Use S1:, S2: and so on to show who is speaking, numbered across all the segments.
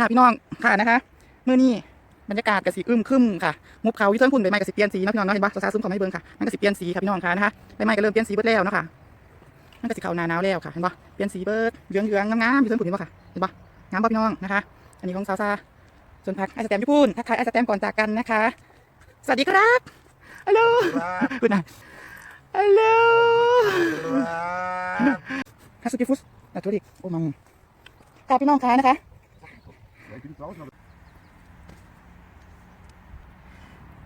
S1: ค่ะพี่น้องค่ะนะคะมื้อนี้บรรยากาศกสีอึมครึมค่ะงบเขาอยู่เทิงพุ่นใบไม้กสิเปลี่ยนสีเนาะพี่น้องเนาะเห็นปะสาวๆซุ้มเขาไม่เบิ่งค่ะมันกสิเปลี่ยนสีค่ะพี่น้องค่ะนะคะใบไม้ก็เริ่มเปลี่ยนสีเบิดแล้วเนาะค่ะมันกสิเข้าหน้าหนาวแล้วค่ะเห็นปะเปลี่ยนสีเบิดเหลืองๆงามๆอยู่เทิงพุ่นเห็นปะค่ะเห็นปะงามปะพี่น้องนะคะ อันนี้ของสาวซาส่วนพักไอสแตมญี่ปุ่นทักทายไอสแตมก่อนจากกันนะคะ สวัสดีครับฮัลโหล
S2: ครับ
S1: คุณนายฮัลโหล
S2: ครับ
S1: ฮัสกิฟุสนาทุริกโอ้มังค่ะพี่น้องคะนะคะ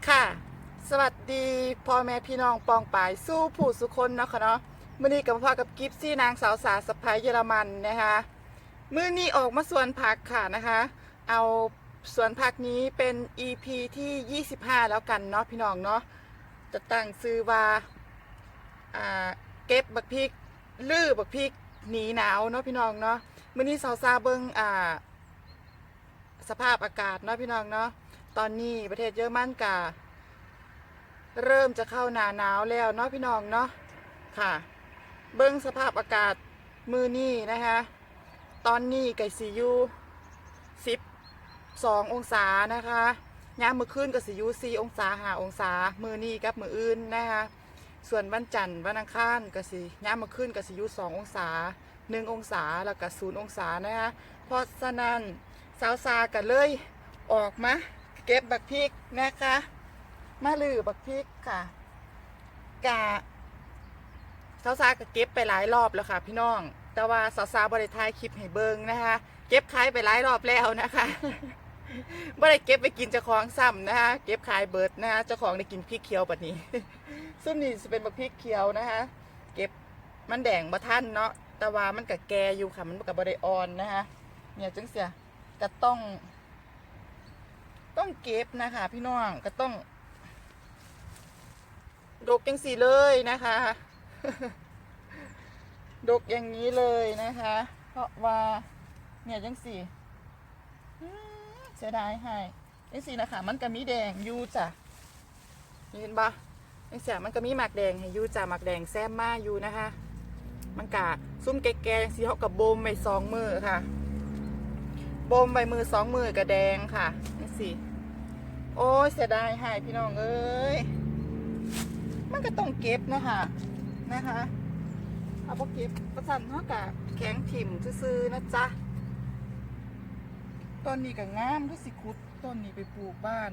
S1: ค่ะ สวัสดีพ่อแม่พี่น้องปองปายสู้ผู้สุคนเนาะค่ะเนาะมื่อนี้กับพ่อกับกิฟซี่นางสาวสาสะพายเยอรมันนะคะมื่อนี้ออกมาสวนผักค่ะนะคะ เอาสวนผักนี้เป็น EP ที่ 25 แล้วกันเนาะพี่น้องเนาะจะตั้งซื้อว่าอ่าเก็บบักพริกลื้อบักพริกหนีหนาวเนาะพี่น้องเนาะมื่อนี้สาวซาเบิงอ่า สภาพอากาศเนาะพี่น้องเนาะตอนนี้ประเทศเยอรมันกาเริ่มจะเข้าหนาหนาวแล้วเนาะพี่น้องเนาะค่ะ เบิ้งสภาพอากาศมือนี่นะคะตอนนี้ไก่ซียูสิบสององศานะคะย้ำมือขึ้นกับซียูสี่องศาหาองศา มือนี่กับมืออื่นนะคะส่วนวันจันทร์วันอังคารกับสีย้ำมือขึ้นกับซียูสององศาหนึ่งองศาแล้วก็ศูนย์องศานะคะเพราะฉะนั้น สาวซากันเลยออกมาเก็บบักพริกนะคะมาลือบักพริกค่ะกะสาวซาก็เก็บไปหลายรอบแล้วค่ะ พี่น้อง แต่ว่าสาวซาบริทายคลิปให้เบิงนะคะ เก็บขายไปหลายรอบแล้วนะคะบ่ได้เก็บไปกินเจ้าของซ้ำนะคะเก็บขายเบิดนะคะเจ้าของได้กินพริกเขียวแบบนี้ซึ่งนี่จะเป็นบักพริกเขียวนะคะ เก็บมันแดงบ่ท่านเนาะแต่ว่ามันกับแกอยู่ค่ะ มันกับบ่ได้อ่อนนะคะเนี่ยจังเสีย ก็ต้อง ต้องเก็บนะคะ พี่น้องก็ต้องดกจังสีเลยนะคะ ดกอย่างนี้เลยนะคะ เพราะว่า เนี่ยจังสีเสียดายให้จังสีนะคะ มันก็มีแดงยูจ้ะเห็นปะจังเสียมันก็มีหมักแดงให้ยูจ้ะหมักแดงแซมมาอยู่นะคะ มันกะซุ่มแก่ๆจังสีเขากับโบมไปสองมือค่ะ บมใบมือสองมือกับแดงค่ะจังสีโอ้ยเสียดายหายพี่น้องเอ้ย มันก็ต้องเก็บนะคะนะคะเอาพวกเก็บประสันเนาะกะแข็งถิ่มซื่อๆนะจ๊ะต้นนี้ก็งามก็สิคุดต้นนี้ไปปลูกบ้าน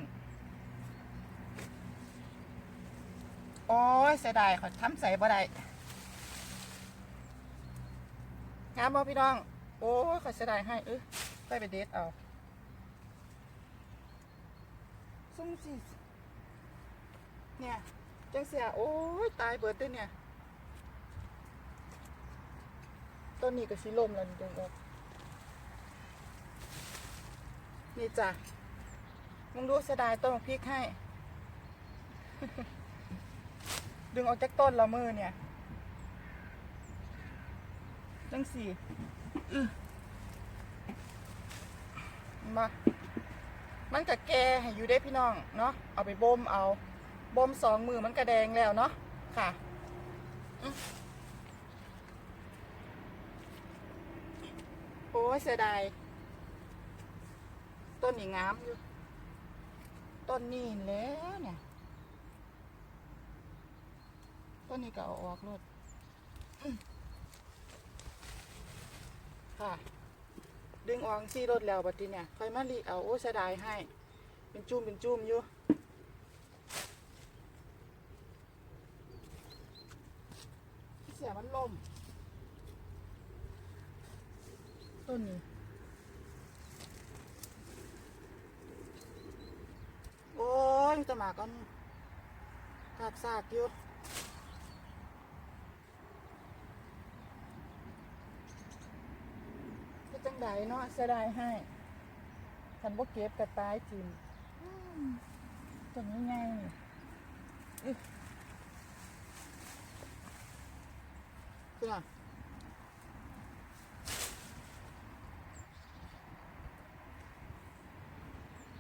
S1: โอ้ยเสียดายขอทำใส่บ่ได้งามบ่พี่น้อง โอ้ยขอเสียดายให้เออ ไปไปเด็ดเอาซุ่มสิเนี่ย จังเสีย โอ้ย ตายเบิดเด้วเนี่ย ต้นนี้ก็สิลมแล้วนี่เดึงออกนี่จ้ะมึงดูเสียดายต้นพริกให้ ดึงออกจากต้นละมือเนี่ย จังสี่ มามันก็แก่ให้อยู่ได้พี่น้องเนาะเอาไปบ่มเอาบ่มสองมือมันกระแดงแล้วเนาะค่ะอืมโอ้ยเสียดายต้นนี้งามอยู่ต้นนี้แล้วเนี่ย ต้นนี้ก็เอาออกรถค่ะ ดึงออกซี่รถแล้วบัดนี้เนี่ยค่อยมาลีเอาโอ้เสียดายให้ เป็นจุ่มเป็นจุ่มอยู่เสียมันล่มต้นนี้โอ้ยมีแตหมากันกากซากอยู่ ก็จังได เนาะเสียดายให้ฉันบ่เก็บกระตายจิมอืมต้นนี้ไงนี่อึคือน่ะ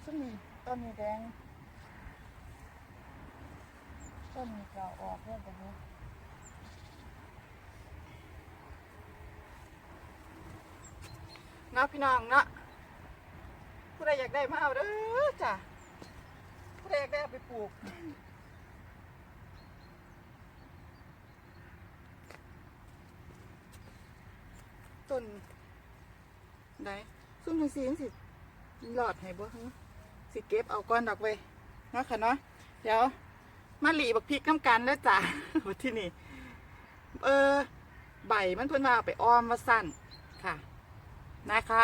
S1: ซึ่งมีต้นนี้แดงต้นนี้เก่าออกเรื่องแบบนี้ เนาะพี่น้องเนาะใดอยากได้มาเอาเด้อจ้ะผู้ใดอยากได้เอาไปปลูกต้นไหนซุ่มจังสีจังสิหลอดให้บ่ฮะสิเก็บเอาก้อนดอกไว้เนาะค่ะเนาะเดี๋ยวมาหลีบักพริกน้ำกันแล้วจ้ะที่นี่ เออ ใบมันเพิ่นว่าเอาไปอ้อมมาสั้นค่ะ นะคะ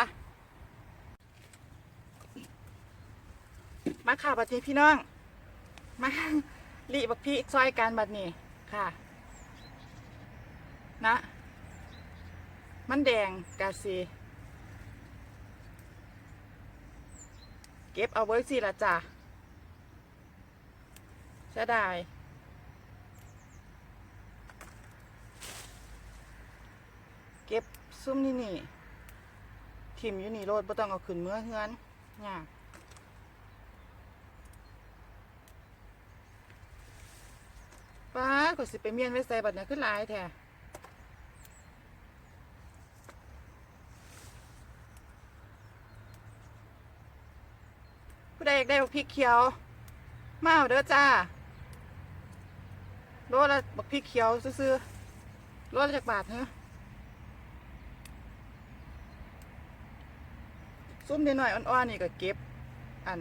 S1: มาค่ะบัดนี้พี่น้อง มาหลีบักพริกซอยกันบัดนี้ค่ะ นะ มันแดงกาซีเก็บเอาไว้สิละจ้ะเสียดายเก็บซุ่มนี่นี่ ทิมอยู่นี่โลดบ่ต้องเอาขึ้นเมื่อเฮือนยากป้าก็สิไปเมียนไว้ใส่บัดเนี่ยขึ้นลายแท้ผู้ใดอยากได้บักพริกเขียวมาเอาเด้อจ้าโลละบักพริกเขียวซื้อๆโลละจากบาทเนอะ ซุ่มนิดหน่อยอ่อนๆนี่ก็เก็บ อัน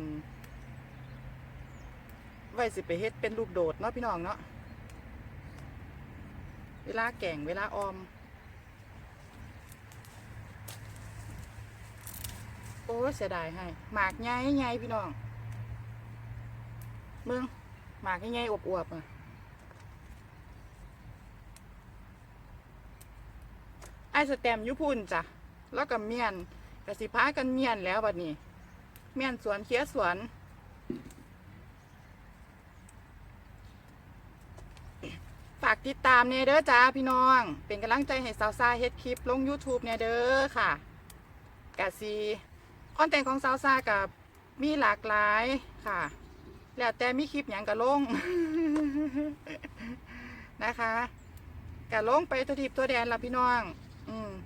S1: ไว้สิไปเฮ็ดเป็นลูกโดดเนาะพี่น้องเนาะเวลาแกงเวลาออม โอ้เสียดายให้หมากใหญ่ใหญ่พี่น้องมึงหมากใหญ่ๆอวบๆอะไอสแตมยุพุนจ้ะ แล้วก็เมียน กสิพากันเมียนแล้วบัดนี้ เมียนสวนเคี้ยสวน ฝากติดตามเนเด้อจ้าพี่น้อง เป็นกำลังใจให้สาวซาเฮ็ดคลิปลง YouTube เนเด้อค่ะกะซีคอนเทนต์ของสาวซากับมีหลากหลายค่ะ แล้วแต่มีคลิปอย่างกะลงนะคะกะลงไปตัวทิพตัวแดนละพี่น้อง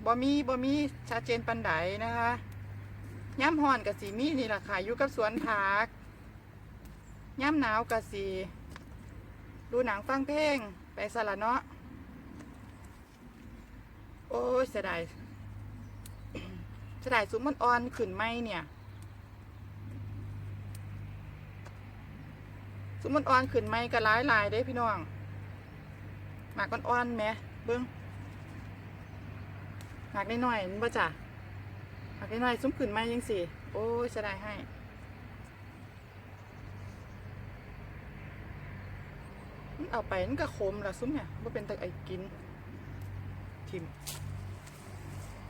S1: บ่มีบ่มีชัดเจนปันไดนะคะย่ำห่อนกับสีมีนี่แหละค่ะอยู่กับสวนผักย่ำหนาวกับสีดูหนังฟังเพลงไปสละเนาะโอ้ยเสียดายเสียดายซุ้มมันอ่อนขึ้นไหมเนี่ยซุ้มมันอ่อนขึ้นไหมก็ร้ายลายๆเด้พี่น้องหมากมันอ่อนไหมเบิ้ง หมากน้อยๆนี่บ่จ้ะหมากน้อยๆซุ้มขึ้นไหมยังสิโอ้ยเสียดายให้เอาไปมันก็ขมละซุ้มเนี่ยว่าเป็นตะไอกิน ทิม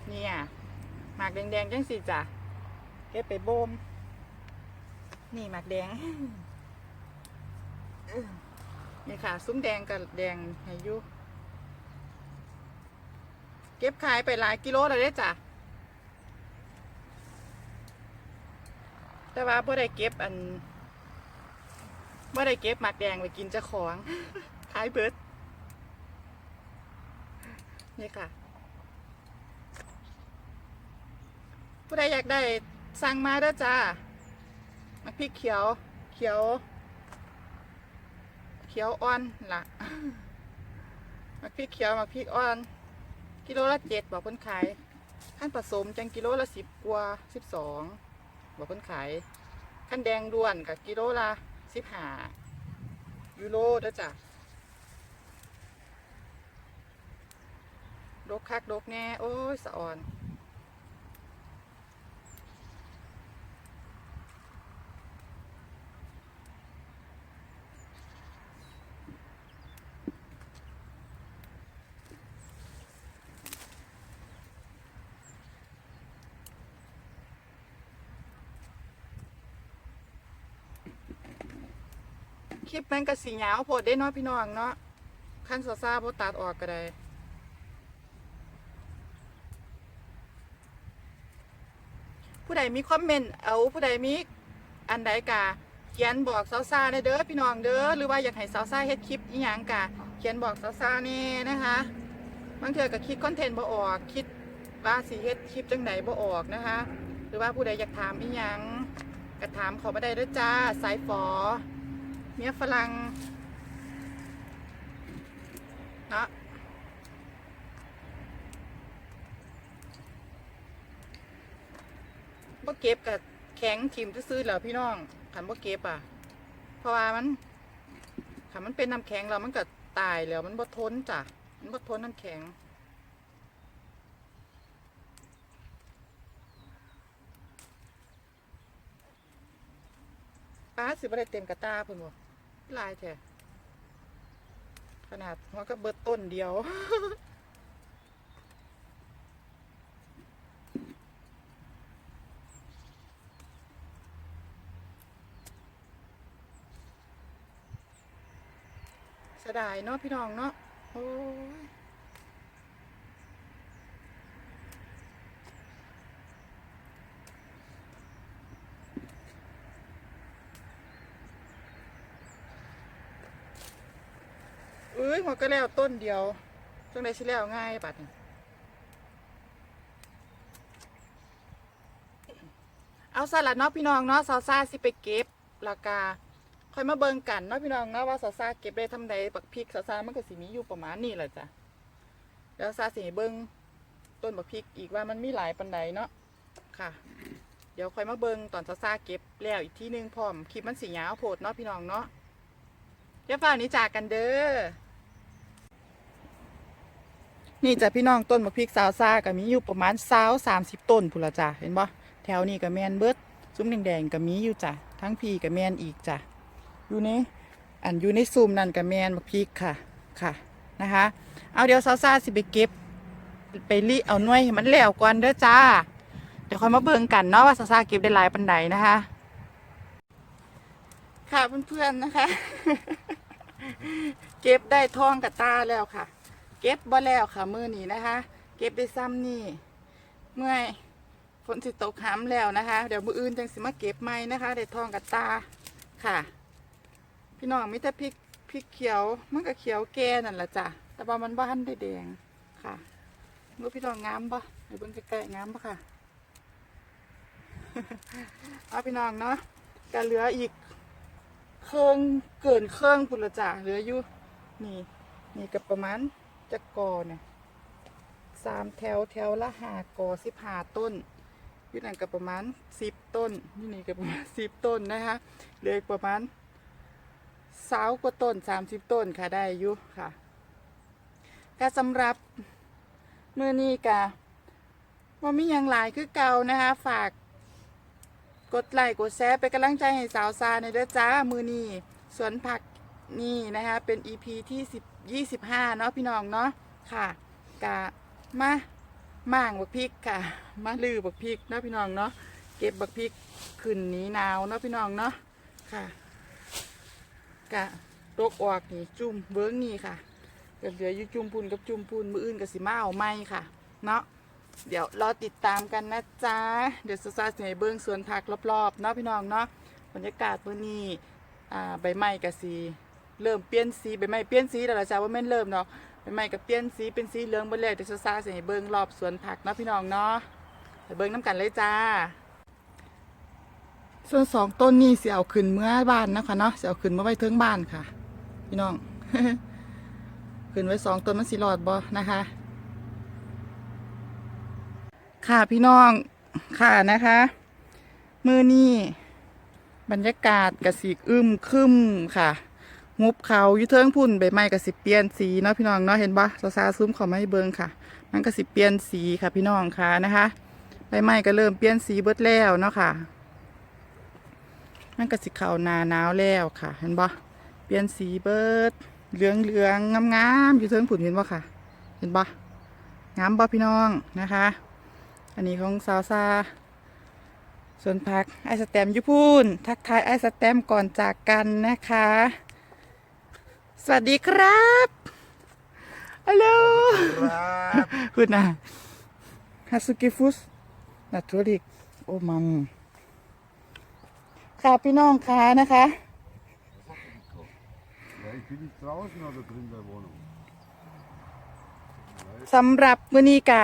S1: เนี่ยหมากแดงๆจังสิจ้ะเก็บไปโบม นี่หมากแดงนี่ค่ะ ซุ้มแดงกับแดงให้ยุ เก็บขายไปหลายกิโลแล้วเด้จ้ะแต่ว่าพ่ได้เก็บอันว่ได้เก็บหมากแดงไปกินเจ้าของขายเบิดนี่ค่ะ ผู้ใดอยากได้สั่งมาเด้อจ้าหมักพริกเขียว เขียว เขียวอ่อนล่ะหมักพริกเขียวหมักพริกอ่อน กิโลละเจ็ดบอกคนขายขั้นผสมจังกิโลละสิบกว่าสิบสองบอกคนขายขั้นแดงด่วนกับกิโลละสิบห้ายูโรเด้อจ้ะดกคักดกแน่ โอ้ยสะอ่อน คลิปมันก็สีหยาวโพดได้เนาะพี่น้องเนาะขั้นซาซาโพตัดออกก็ได้ผู้ใดมีคอมเมนต์เอาผู้ใดมีอันใดกะเขียนบอกสาวซาในเด้อพี่น้องเด้อหรือว่าอยากให้สาวซาเฮ็ดคลิปอีหยังกะเขียนบอกสาวซานี่นะคะบางเทื่อก็คิดคอนเทนต์บ่ออกคิดว่าสิเฮ็ดคลิปจังไดบ่ออกนะคะ หรือว่าผู้ใดอยากถามอีหยังก็ถามเขอมาได้เด้วยจ้าสายฝอ เมียฝรั่งเนาะบ่เก็บกับแข็งทิมซื้อๆแล้วพี่น้องขันบ่เก็บอะ เพราะว่ามันขันมันเป็นน้ำแข็งแล้วมันก็ตายแล้วมันบ่ทนจ้ะ มันบ่ทนน้ำแข็ง ป้าสิบ่ได้เต็มกระตาเพิ่นบ่ลายแท้ขนาดหัวก็เบิดต้นเดียวเสียดายเนาะพี่น้องเนาะโอ้ยเอ้ยหัวก็แล้วต้นเดียวจังไดสิแล้วง่ายปัดนี้เอาสลัดเนาะพี่น้องเนาะซาซาสิไปเก็บแล้วก็ค่อยมาเบิ่งกันเนาะพี่น้องเนาะว่าซาซาเก็บได้ทำใดบักพริกซาซามันก็สิมีอยู่ประมาณนี้แหละจ้ะเดี๋ยวซาสิเบิ่งต้นบักพริกอีกว่ามันมีหลายปานใดเนาะค่ะ เดี๋ยวค่อยมาเบิ่งตอนซาซาเก็บแล้วอีกที่นึงพร้อมคลิปมันสิยาวโพดเนาะพี่น้องเนาะเดี๋ยวฝ่ากนี้จากกันเด้อ นี่จ้ะพี่น้องต้นมะพริกสาวซ่าก็มีอยู่ประมาณสาวสามสิบต้นพุ่นละจ้ะเห็นบ่แถวนี้ก็แมนเบิดซุ้มแดงๆก็มีอยู่จ้ะทั้งพีก็แมนอีกจ้ะอยู่ในอันอยู่ในซุมนั่นก็แมนมะพริกค่ะค่ะนะคะ เอาเดี๋ยวสาวซ่าสิไปเก็บ ไปรีเอาหน่วยให้มันแล้วก่อนเด้อจ้า เดี๋ยวค่อยมาเบิ่งกันเนาะว่าสาวซ่าเก็บได้หลายปันใดนะคะ ค่ะเพื่อนๆนะคะ เก็บได้ทองกับตาแล้วค่ะ เก็บบ่แล้วค่ะมือนี้นะคะ เก็บได้ซ้ำนี่เมื่อยฝนสิตกห้ำแล้วนะคะ เดี๋ยวมืออื่นจังสิมาเก็บใหม่นะคะได้ทองกับตาค่ะ พี่น้องมิต่พริกพริกเขียวมันก็เขียวแก่นั่นแหละจ้ะแต่ว่ามันบ้านได้แดงค่ะมือพี่น้องงามปะเดี๋ยวเบิ่งใกล้ๆงามปะค่ะเอาพี่น้องเนาะก็เหลืออีกเครื่องเกินเครื่องพุ่นละจ้ะเหลืออยู่นี่นี่ก็ประมาณ จะกอเนี่ยสามแถวแถวละหากอสิบหาต้นอยู่นั่นก็ประมาณสิบต้นนี่นี่ก็ประมาณสิบต้นนะคะเหลืออีกประมาณสาวกว่าต้นสามสิบต้นค่ะได้อยู่ค่ะก็สำหรับเมื่อนี้กะว่ามีอย่างหลายคือเก่านะคะ ฝากกดไลค์กดแชร์เป็นกำลังใจให้สาวซาในเด้อจ้ามือนี้สวนผักนี่นะคะเป็น EP ที่ 10 25เนาะพี่น้องเนาะค่ะกะมาม่างบักพริกค่ะ มาลือบักพริกเนาะพี่น้องเนาะเก็บบักพริกขึ้นหนีหนาวเนาะพี่น้องเนาะค่ะกะตกออกนี่จุ่มเบิ้งนี่ค่ะก็เหลืออยู่จุ่มพูนกับจุ่มพูนมืออื่นกับสิมาเอาไม้ค่ะ เนาะเดี๋ยวรอติดตามกันนะจ๊ะเดี๋ยวซาซาเสียเบิ้งสวนผักรอบๆเนาะพี่น้องเนาะบรรยากาศมื้อนี้อ่าใบไม้กับสี เริ่มเปลี่ยนสีใบไม้เปลี่ยนสีแล้วล่ะจ้าว่าแม่นเริ่มเนาะใบไม้ก็เปลี่ยนสีเป็นสีเหลืองเบิ่แล้วเดี๋ยวซาซาเสียเบิ้งรอบสวนผักเนาะพี่น้องเนาะไปเบิงน้ำกันเลยจ้า ส่วนสองต้นนี่เสียเอาขึ้นเมื่อบ้านนะคะเนาะเสียเอาขึ้นเมาไว้เทิงบ้านค่ะ พี่น้อง ขึ้นไว้สองต้นมันสิรอดบ่นะคะ ค่ะพี่น้องค่ะนะคะ มือนี่บรรยากาศกระสีอึมครึมค่ะ งบเขาอยุเทิงพุ่นใบไม้กระสิเปลี่ยนสีเนาะพี่น้องเนาะเห็นปะซาซาซุ้มเขาไม่เบิงค่ะ มันกระสิเปลี่ยนสีค่ะพี่น้องค่ะนะคะ ใบไม้ก็เริ่มเปลี่ยนสีเบิดแล้วเนาะค่ะ มันกระสิเขานาหนาวแล้วค่ะ เห็นปะเปลี่ยนสีเบิดเหลืองเหลืองงามงามๆอยู่เทิงพุ่นเห็นปะค่ะ เห็นปะงามปะพี่น้องนะคะ อันนี้ของซาวซาส่วนพักไอสแตมยุพูนทักทายไอสแตมก่อนจากกันนะคะ สวัสดีครับฮัลโหล
S2: ครับ
S1: คุณนะฮัสกิฟุสนัทธุริกโอ้มัมค่ะพี่น้องค่ะนะคะ
S2: Ja, ich bin nicht draußen oder drin in der Wohnung.
S1: สำหรับมือนีกา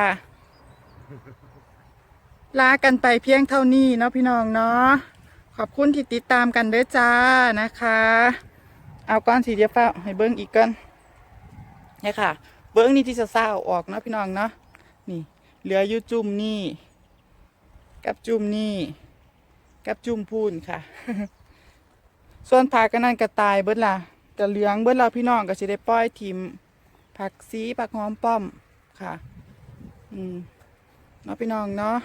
S1: ลากันไปเพียงเท่านี้เนาะพี่น้องเนาะขอบคุณที่ติดตามกันเด้อจ้านะคะ เอาก้อนสีเดียวเฝ้าให้เบิ้งอีกก้อนเนี่ยค่ะ เบิ้งนี่ที่จะเศร้าออกเนาะพี่น้องเนาะนี่ เหลืออยู่จุ่มนี่ กับจุ่มนี่ กับจุ่มพูนค่ะ ส่วนผักก็นั่นกระตายเบิดล่ะกระเหลืองเบิดเราพี่น้องก็จะได้ปล่อยทิมผักซีผักหอมป้อมค่ะ อืมเนาะพี่น้องเนาะ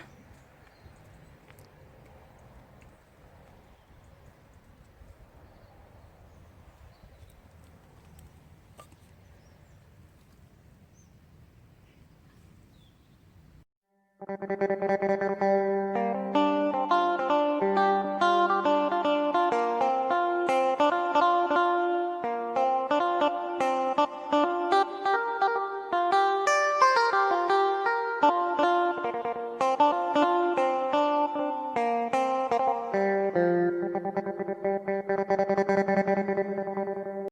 S2: Thank you.